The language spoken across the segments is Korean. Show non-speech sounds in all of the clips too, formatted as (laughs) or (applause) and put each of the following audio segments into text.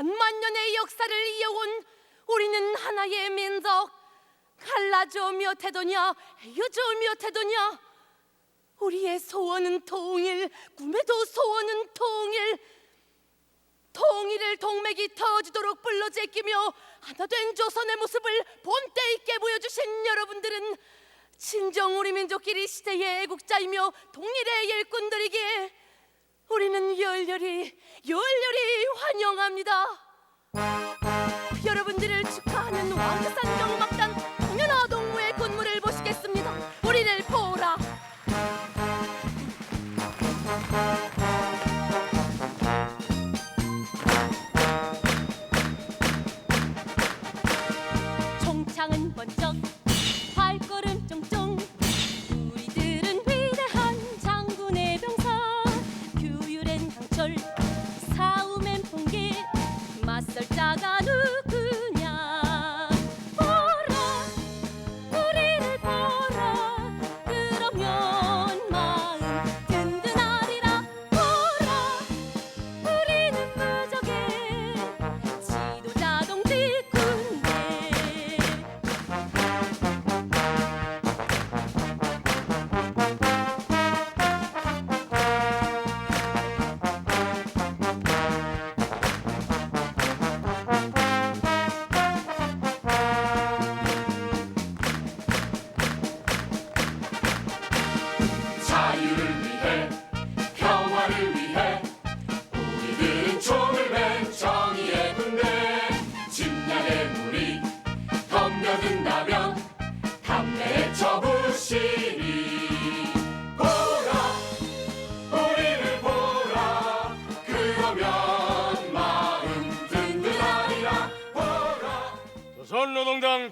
천만 년의 역사를 이어온 우리는 하나의 민족 갈라져 몇해도냐 헤어져 몇해도냐 우리의 소원은 통일 꿈에도 소원은 통일. 통일을 동맥이 터지도록 불러 제끼며 하나 된 조선의 모습을 본때 있게 보여주신 여러분들은 친정 우리 민족끼리 시대의 애국자이며 통일의 일꾼들이기에 우리는 열렬히 열렬히 환영합니다. 여러분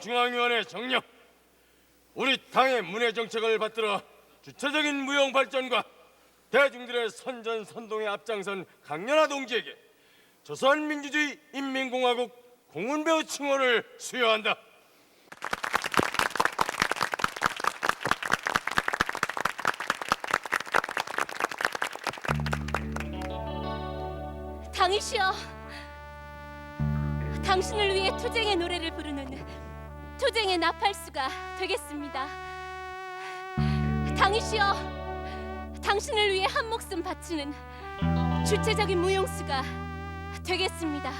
중앙위원회 정령 우리 당의 문화 정책을 받들어 주체적인 무용 발전과 대중들의 선전 선동에 앞장선 강연화 동지에게 조선민주주의 인민공화국 공훈배우 칭호를 수여한다. 당이시여 당신을 위해 투쟁의 노래를 부르는 투쟁의 나팔수가 되겠습니다. 당이시여 당신을 위해 한 목숨 바치는 주체적인 무용수가 되겠습니다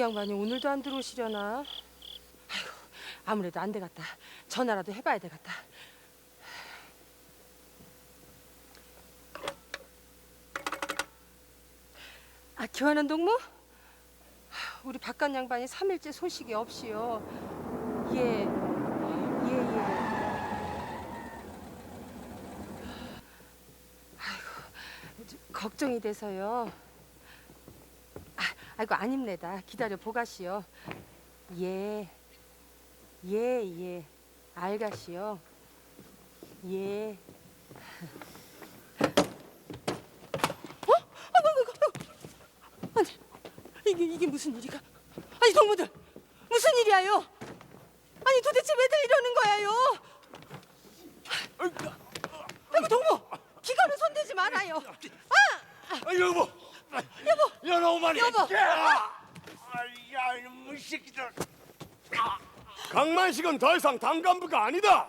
이 양반이 오늘도 안 들어오시려나? 아이고, 아무래도 안 되겠다. 전화라도 해봐야 되겠다. 아, 교환한 동무? 하, 우리 바깥 양반이 삼일째 소식이 없이요. 예, 예, 예. 아이고, 저, 걱정이 돼서요. 아, 아이고 아닙니다. 기다려 보가시오. 예, 예, 예, 알가시오. 예. 어? 아이고, 아이고, 아이고. 아니, 이게 이게 무슨 일이가? 아니 동무들 무슨 일이야요? 아니 도대체 왜들 이러는 거야요? 아이고 동무 기관을 손대지 말아요. 아, 여보, 여보, 여보, 오마니. 여보. 야, 아, 야, 이놈의 새끼들. 아, 강만식은 더 이상 당간부가 아니다.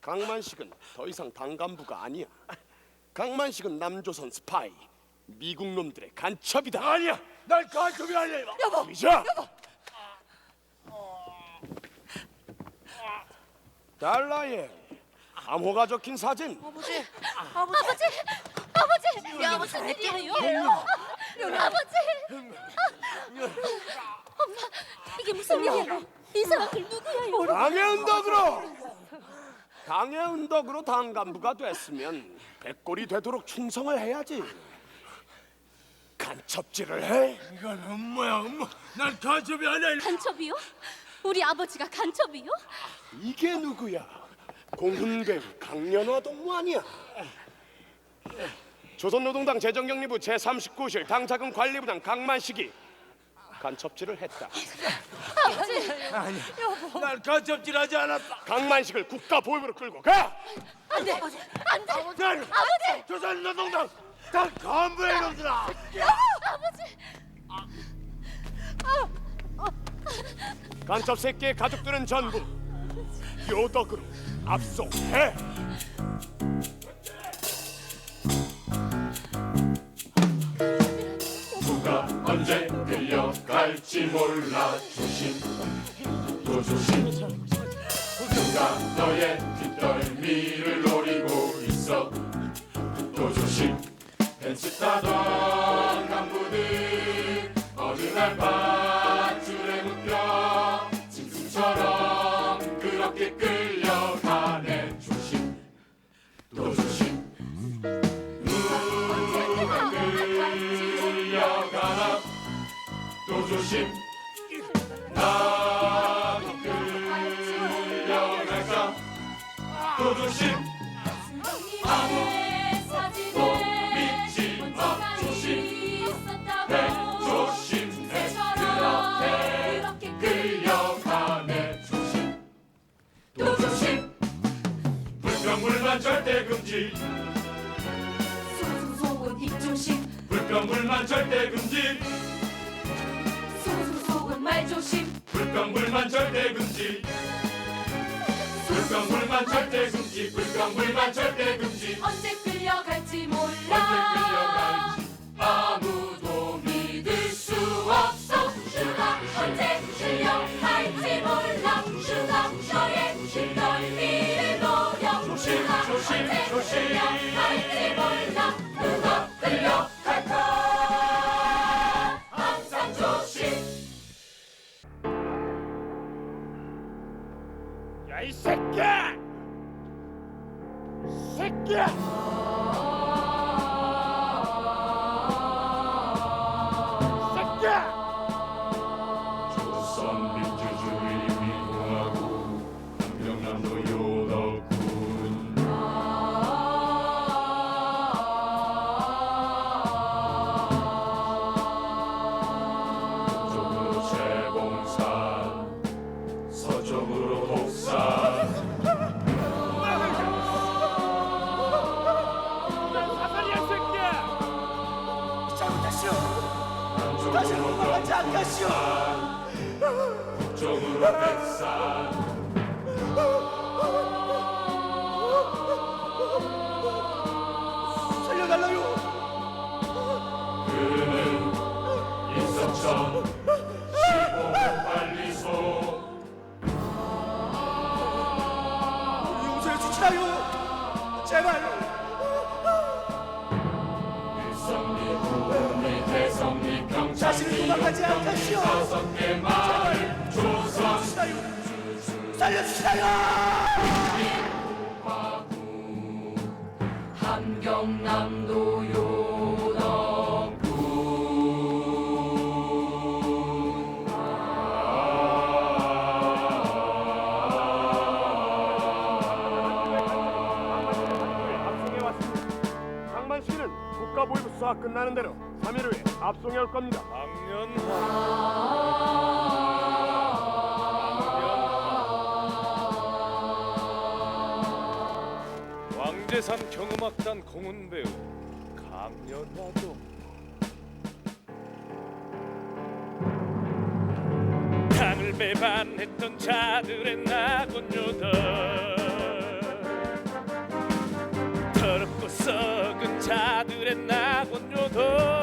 강만식은 더 이상 당간부가 아니야. 강만식은 남조선 스파이, 미국 놈들의 간첩이다. 아니야, 난 간첩이 아니야. 이봐. 여보, 미자. 달라의 암호가 적힌 사진. 아버지, 아버지, 아버지, 무슨 일이에요? 아버지, 엄마, 이게 무슨 일이야? 이 사람들 누구예요? 당의 은덕으로 당의 은덕으로 당 간부가 됐으면 백골이 되도록 충성을 해야지. 간첩질을 해? 이건 엄마야, 엄마. 난 간첩이 아니야. 간첩이요? 우리 아버지가 간첩이요? 이게 누구야? 공훈 배우 강연화 동무 아니야? 조선노동당 재정경리부 제39실 당자금 관리부장 강만식이 간첩질을 했다. 난 간첩질하지 않았다. 강만식을 국가 보육으로 끌고 가. 안 돼, 안 돼, 난 아버지, 조선노동당 다 간부의 놈들아. 아버지. 간첩 새끼의 가족들은 전부 요덕으로 압송해. 끌려갈지 몰라. 조심. 또 조심. 누가 너의 뒷덜미를 노리고 있어? 또 조심. 벤츠 타던 간부들 어느 날밧 불평불만 절대 금지. 소소소은 입조심. 불평불만 절대 금지. 소소소은 말조심. 불평불만 절대 금지. 불평불만 절대 금지. 불평불만 절대 금지. 언제 끌려갈지 언제 몰라 끌려갈지 아무도 믿을 수 없어. 슈가 언제 끌려갈지 몰라. 슈가 너의 노려 조심, 조심. 끌려갈지 몰라 누가 끌려갈까 항상 조심 야 이! 새끼야! 새끼야! 살려달라요! 그는 인석천 15분 관리소 용서해 주시라요! 제발! 일성리 구미 대성리 평창리 자신을 도망가지 않겠시오. 다섯 개 마을 조선 살려주시라요! 함경남도 끝나는 대로 3일 후에 압송해 올 겁니다. 강연화. 왕재산 경음악단 공훈 배우 강연화도 강을 배반했던 자들의 나군요들 더럽고 썩은 자들의 나 군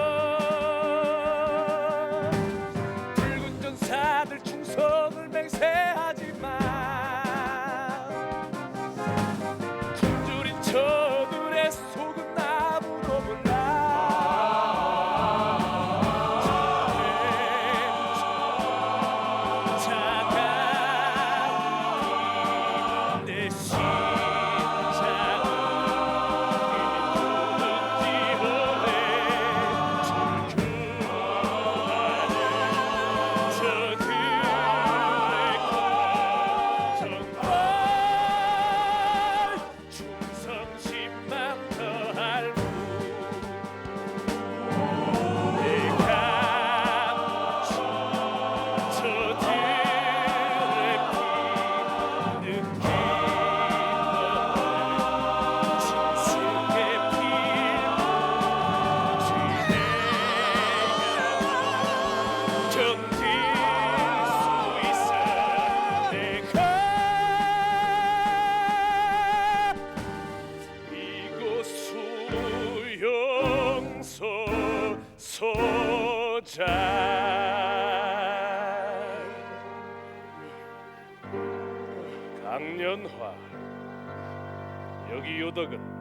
여기 요덕은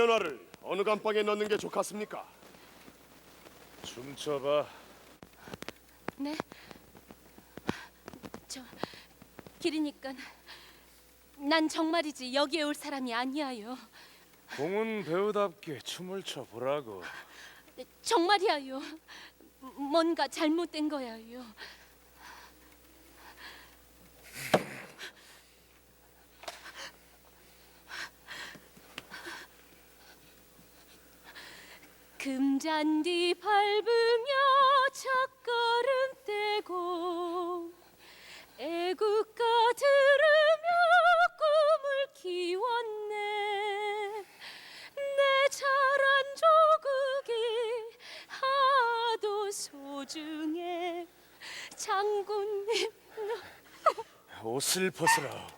연화를 어느 감방에 넣는 게 좋겠습니까? 춤춰봐. 네. 저 길이니까 난 정말이지 여기에 올 사람이 아니야요. 공은 배우답게 춤을 춰 보라고. 정말이야요. 뭔가 잘못된 거야요. 금잔디 밟으며 첫걸음 떼고 애국가 들으며 꿈을 키웠네. 내 자란 조국이 하도 소중해. 장군님 옷을 벗으라.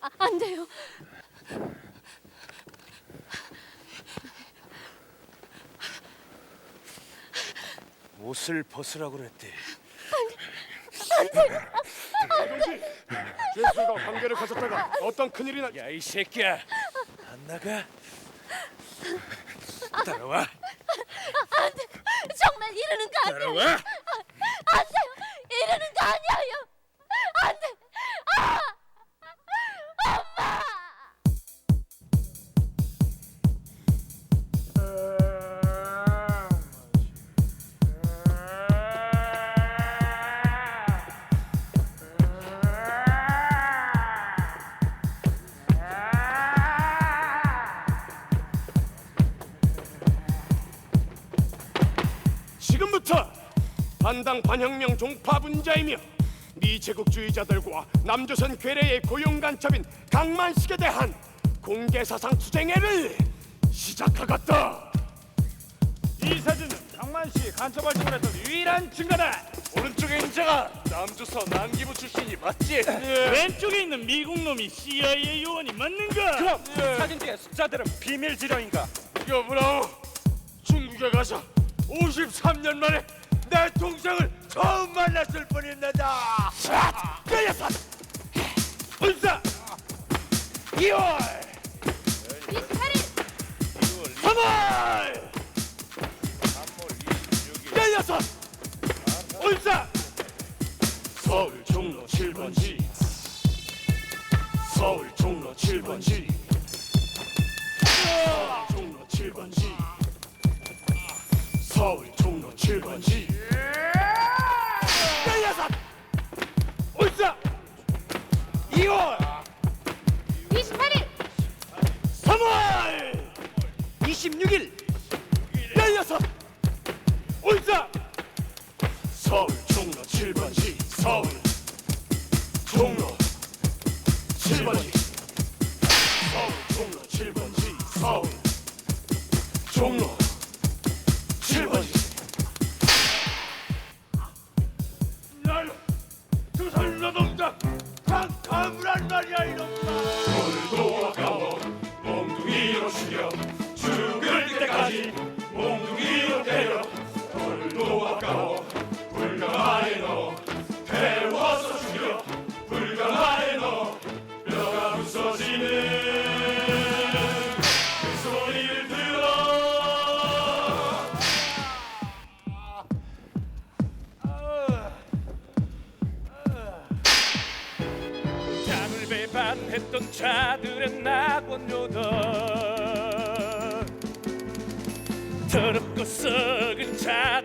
아, 안 돼요 옷을 벗으라 그랬대. 죄수가 관계를 가졌다가 어떤 큰일이 나... 야 이 새끼야. 안 나가? 따라와. 정말 이러는 거 아니에요 따라와. 반당 반혁명 종파 분자이며 미 제국주의자들과 남조선 괴뢰의 고용 간첩인 강만식에 대한 공개 사상 투쟁회를 시작하겠다. 이 사진은 강만 씨 간첩 활동을 했던 유일한 증거다. 오른쪽에 있는 자가 남조선 남기부 출신이 맞지? 왼쪽에 있는 미국 놈이 CIA 요원이 맞는가? 그럼 사진 뒤에 숫자들은 비밀 지령인가? 여보라오. 중국에 가서 53년 만에 내 동생을 처음 만났을 뿐입니다. 끌려서 군사 2월. 3월. 16일 울사 서울 종로 7번지. 서울 26일 열여섯 울사 서울 종로 7번지 서울 종로 7번지 서울 종로 7번지 서울 종로 7번지 날 두산 노동자 강카무란 말이야 이놈 낙원요던 더럽고 썩은 자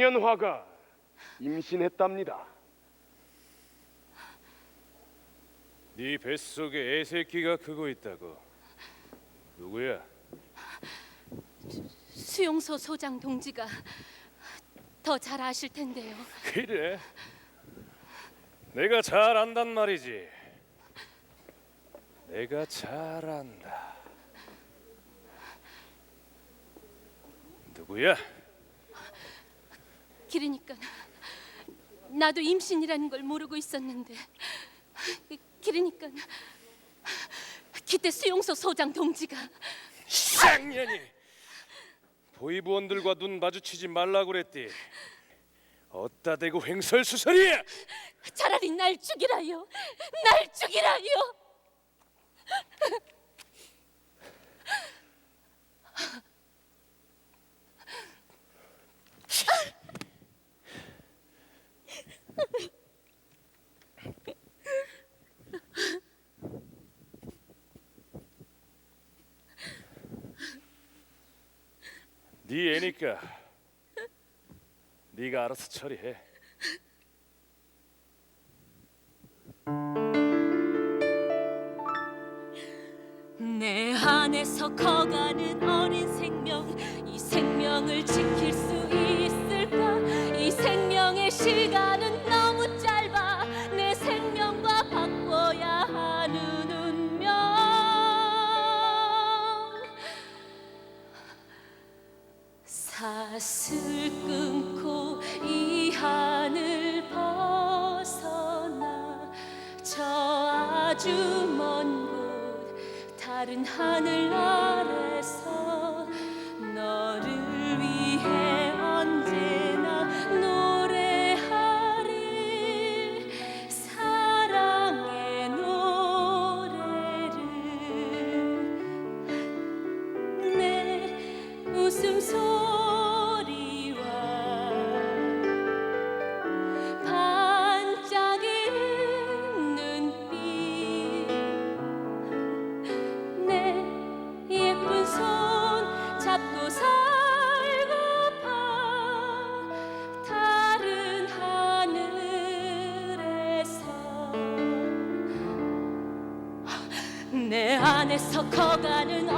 강년화가 임신했답니다. 네 뱃속에 애새끼가 크고 있다고. 누구야? 수용소 소장 동지가 더 잘 아실 텐데요. 그래. 내가 잘 안단 말이지. 내가 잘 안다. 누구야? 길이니까 나도 임신이라는 걸 모르고 있었는데 길이니까 그때 수용소 소장 동지가 쌍년이 보이부원들과 눈 마주치지 말라고 그랬디. 어따 대고 횡설수설이야. 차라리 날 죽이라요. 날 죽이라요. (laughs) 네 애니까 네가 알아서 처리해. 내 안에서 커가는 어린 생명 이 생명을 지킬 수 있을까 이 생명의 시간은 안에서 커가는